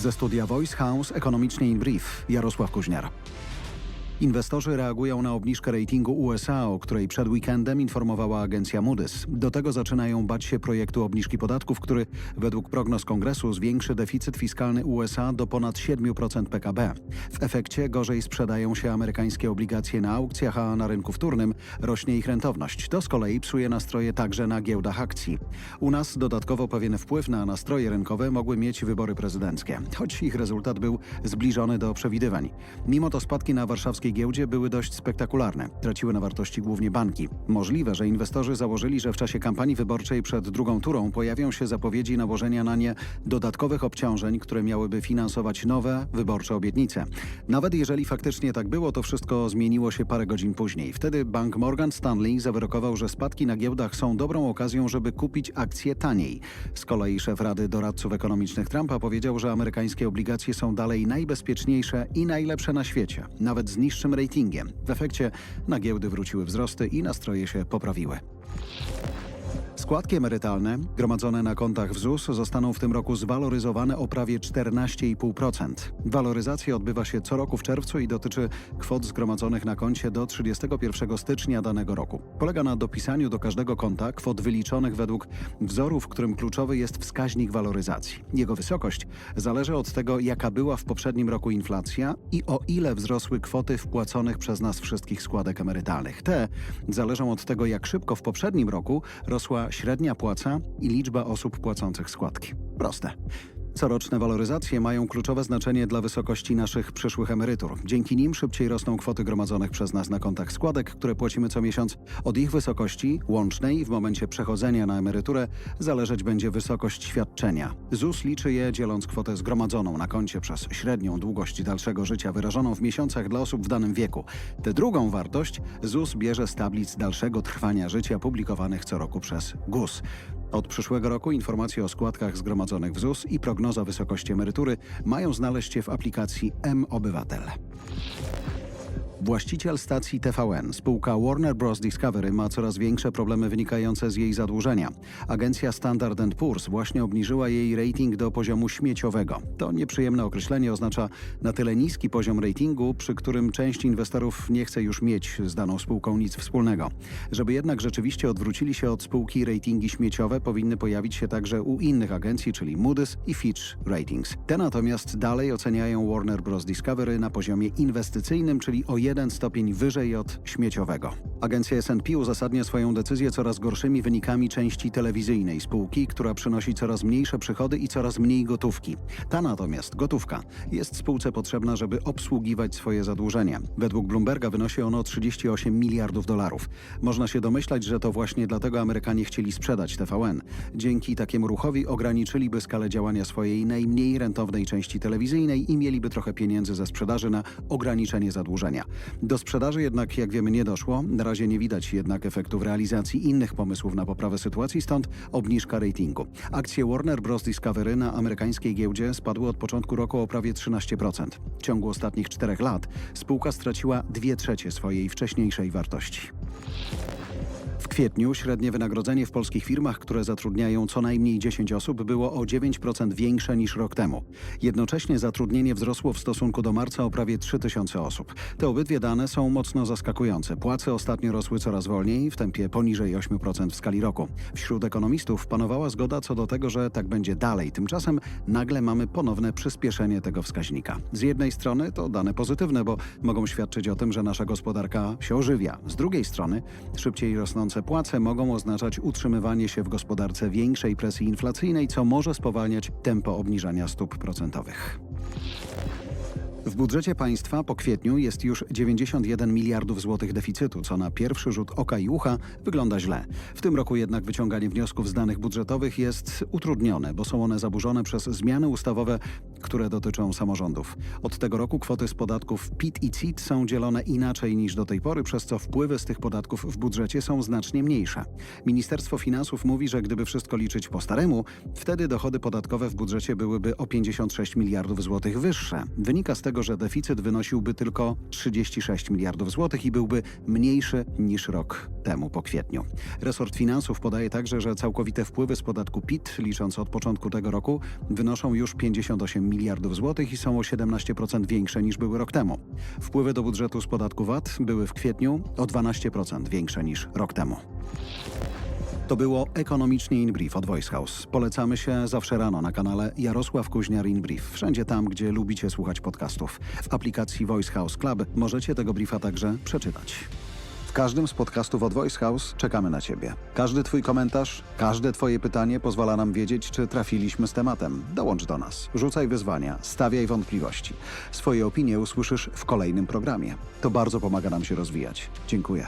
Ze studia Voice House Ekonomicznie in Brief Jarosław Kuźniar. Inwestorzy reagują na obniżkę ratingu USA, o której przed weekendem informowała agencja Moody's. Do tego zaczynają bać się projektu obniżki podatków, który według prognoz kongresu zwiększy deficyt fiskalny USA do ponad 7% PKB. W efekcie gorzej sprzedają się amerykańskie obligacje na aukcjach, a na rynku wtórnym rośnie ich rentowność. To z kolei psuje nastroje także na giełdach akcji. U nas dodatkowo pewien wpływ na nastroje rynkowe mogły mieć wybory prezydenckie, choć ich rezultat był zbliżony do przewidywań. Mimo to spadki na warszawskiej giełdzie były dość spektakularne. Traciły na wartości głównie banki. Możliwe, że inwestorzy założyli, że w czasie kampanii wyborczej przed drugą turą pojawią się zapowiedzi nałożenia na nie dodatkowych obciążeń, które miałyby finansować nowe wyborcze obietnice. Nawet jeżeli faktycznie tak było, to wszystko zmieniło się parę godzin później. Wtedy bank Morgan Stanley zawyrokował, że spadki na giełdach są dobrą okazją, żeby kupić akcje taniej. Z kolei szef Rady Doradców Ekonomicznych Trumpa powiedział, że amerykańskie obligacje są dalej najbezpieczniejsze i najlepsze na świecie, nawet z ratingiem. W efekcie na giełdy wróciły wzrosty i nastroje się poprawiły. Składki emerytalne gromadzone na kontach w ZUS zostaną w tym roku zwaloryzowane o prawie 14,5%. Waloryzacja odbywa się co roku w czerwcu i dotyczy kwot zgromadzonych na koncie do 31 stycznia danego roku. Polega na dopisaniu do każdego konta kwot wyliczonych według wzoru, w którym kluczowy jest wskaźnik waloryzacji. Jego wysokość zależy od tego, jaka była w poprzednim roku inflacja i o ile wzrosły kwoty wpłaconych przez nas wszystkich składek emerytalnych. Te zależą od tego, jak szybko w poprzednim roku rosła średnia płaca i liczba osób płacących składki. Proste. Coroczne waloryzacje mają kluczowe znaczenie dla wysokości naszych przyszłych emerytur. Dzięki nim szybciej rosną kwoty gromadzonych przez nas na kontach składek, które płacimy co miesiąc. Od ich wysokości łącznej w momencie przechodzenia na emeryturę zależeć będzie wysokość świadczenia. ZUS liczy je dzieląc kwotę zgromadzoną na koncie przez średnią długość dalszego życia wyrażoną w miesiącach dla osób w danym wieku. Tę drugą wartość ZUS bierze z tablic dalszego trwania życia publikowanych co roku przez GUS. Od przyszłego roku informacje o składkach zgromadzonych w ZUS i prognoza wysokości emerytury mają znaleźć się w aplikacji M-Obywatel. Właściciel stacji TVN, spółka Warner Bros. Discovery ma coraz większe problemy wynikające z jej zadłużenia. Agencja Standard Poor's właśnie obniżyła jej rating do poziomu śmieciowego. To nieprzyjemne określenie oznacza na tyle niski poziom ratingu, przy którym część inwestorów nie chce już mieć z daną spółką nic wspólnego. Żeby jednak rzeczywiście odwrócili się od spółki, ratingi śmieciowe powinny pojawić się także u innych agencji, czyli Moody's i Fitch Ratings. Te natomiast dalej oceniają Warner Bros. Discovery na poziomie inwestycyjnym, czyli o jeden stopień wyżej od śmieciowego. Agencja S&P uzasadnia swoją decyzję coraz gorszymi wynikami części telewizyjnej spółki, która przynosi coraz mniejsze przychody i coraz mniej gotówki. Ta natomiast, gotówka, jest spółce potrzebna, żeby obsługiwać swoje zadłużenie. Według Bloomberga wynosi ono 38 miliardów dolarów. Można się domyślać, że to właśnie dlatego Amerykanie chcieli sprzedać TVN. Dzięki takiemu ruchowi ograniczyliby skalę działania swojej najmniej rentownej części telewizyjnej i mieliby trochę pieniędzy ze sprzedaży na ograniczenie zadłużenia. Do sprzedaży jednak, jak wiemy, nie doszło. Na razie nie widać jednak efektów realizacji innych pomysłów na poprawę sytuacji, stąd obniżka ratingu. Akcje Warner Bros. Discovery na amerykańskiej giełdzie spadły od początku roku o prawie 13%. W ciągu ostatnich czterech lat spółka straciła 2 trzecie swojej wcześniejszej wartości. Kwietniu średnie wynagrodzenie w polskich firmach, które zatrudniają co najmniej 10 osób, było o 9% większe niż rok temu. Jednocześnie zatrudnienie wzrosło w stosunku do marca o prawie 3000 osób. Te obydwie dane są mocno zaskakujące. Płace ostatnio rosły coraz wolniej, w tempie poniżej 8% w skali roku. Wśród ekonomistów panowała zgoda co do tego, że tak będzie dalej. Tymczasem nagle mamy ponowne przyspieszenie tego wskaźnika. Z jednej strony to dane pozytywne, bo mogą świadczyć o tym, że nasza gospodarka się ożywia. Z drugiej strony szybciej rosnące płace mogą oznaczać utrzymywanie się w gospodarce większej presji inflacyjnej, co może spowalniać tempo obniżania stóp procentowych. W budżecie państwa po kwietniu jest już 91 miliardów złotych deficytu, co na pierwszy rzut oka i ucha wygląda źle. W tym roku jednak wyciąganie wniosków z danych budżetowych jest utrudnione, bo są one zaburzone przez zmiany ustawowe, które dotyczą samorządów. Od tego roku kwoty z podatków PIT i CIT są dzielone inaczej niż do tej pory, przez co wpływy z tych podatków w budżecie są znacznie mniejsze. Ministerstwo Finansów mówi, że gdyby wszystko liczyć po staremu, wtedy dochody podatkowe w budżecie byłyby o 56 miliardów złotych wyższe. Wynika z tego, że deficyt wynosiłby tylko 36 miliardów złotych i byłby mniejszy niż rok temu po kwietniu. Resort Finansów podaje także, że całkowite wpływy z podatku PIT, licząc od początku tego roku, wynoszą już 58 miliardów złotych i są o 17% większe niż były rok temu. Wpływy do budżetu z podatku VAT były w kwietniu o 12% większe niż rok temu. To było Ekonomicznie In Brief od Voice House. Polecamy się zawsze rano na kanale Jarosław Kuźniar In Brief. Wszędzie tam, gdzie lubicie słuchać podcastów. W aplikacji Voice House Club możecie tego briefa także przeczytać. W każdym z podcastów od Voice House czekamy na Ciebie. Każdy Twój komentarz, każde Twoje pytanie pozwala nam wiedzieć, czy trafiliśmy z tematem. Dołącz do nas, rzucaj wyzwania, stawiaj wątpliwości. Swoje opinie usłyszysz w kolejnym programie. To bardzo pomaga nam się rozwijać. Dziękuję.